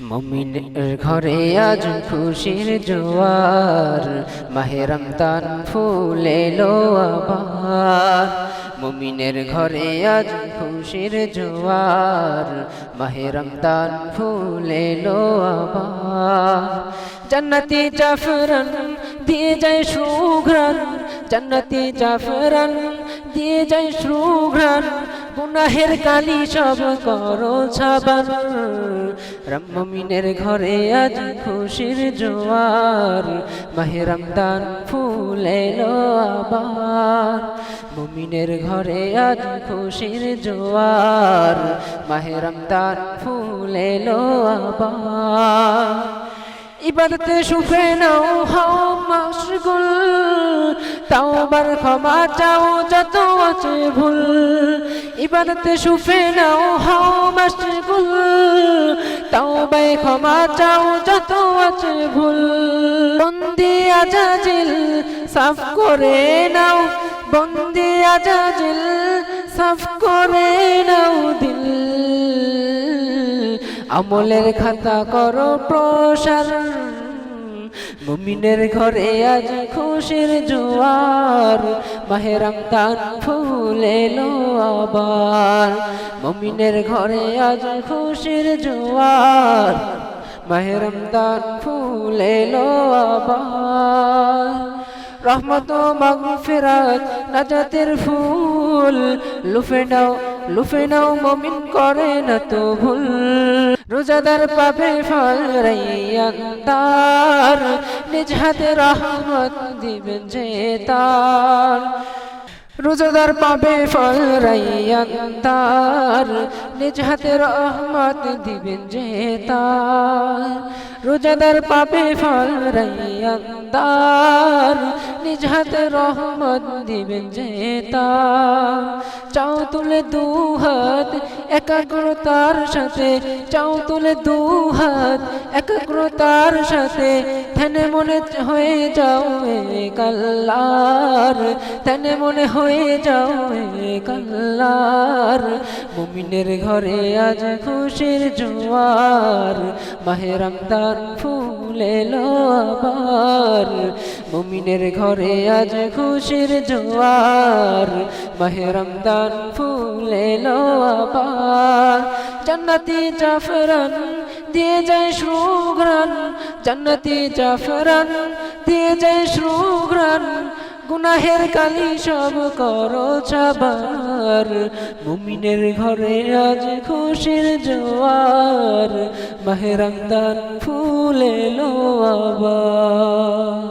মমিনের ঘরে আজ খুশির জোয়ার, মাহে রমদান ফুল আবার। মমিনের ঘরে আজ খুশির জোয়ার, মাহে রমদান ফুল আবার। জান্নাতি জাফরান দিয়ে যায় সুঘ্রাণ, জান্নাতি জাফরান দিয়ে যায় সুঘ্রাণ গুনাহের কালি সব করো ছাবান রম্মিনের ঘরে আজ খুশির জোয়ার। মাহে রমদান ফুল আবার। মুমিনের ঘরে আজ খুশির জোয়ার। মাহে রমদান ফুল আবার। ইবাদতে সুফে নাও হাও মাসগুল তাওবার ক্ষমা চাও, যত আছে ভুল। ইবাদতে সুফে নাও, হাও মাসে মাসগুল তাওবায় ক্ষমা চাও, যত আছে ভুল। বন্দি আজাজিল সাফ করে নাও, বন্দি আজাজিল সাফ করে নাও দিল। আমলের খাতা করো প্রসার। মুমিনের ঘরে আজ খুশির জোয়ার মাহেরাম তান ফুল এলো আবার। মুমিনের ঘরে আজ খুশির জোয়ার মাহেরাম তান ফুল এলো আবার। রহমত মাগফিরাত নাজাতের ফুল, লুফে নাও লুফে নাও মমিন করে না তো ভুল। রোজাদার পাবে ফল তার নিজ হাতে রহমত দিবেন যে তার। রোজাদার পাবে ফল তার নিজ হাতে রহমত দিবেন যে তার। রোজাদার পাবে ফল রাইয়ান তার। নিজ হাতে রহমত দিবেন তার। চাও তুলে দু হাত একাগ্রতার সাথে। চাও তুলে দু হাত একাগ্রতার সাথে। ধ্যানে মনে হয়ে যাও কাল্লার। ধ্যানে মনে হয়ে যাও কাল্লার। মুমিনের ঘরে আজ খুশির জোয়ার। মাহে রমদান ফুল এলো আবার। মুমিনের ঘরে আজ খুশির জোয়ার। মাহে রমদান ফুল এলো আবার। জান্নাতি জাফরান দিয়ে যায় সুগ্রান জান্নাতি জাফরান দিয়ে যায় সুগ্রান গুনাহের কালি সব করো ছাবার মুমিনের ঘরে আজ খুশির জোয়ার মাহেরমদান ফুল ফুলে আবার।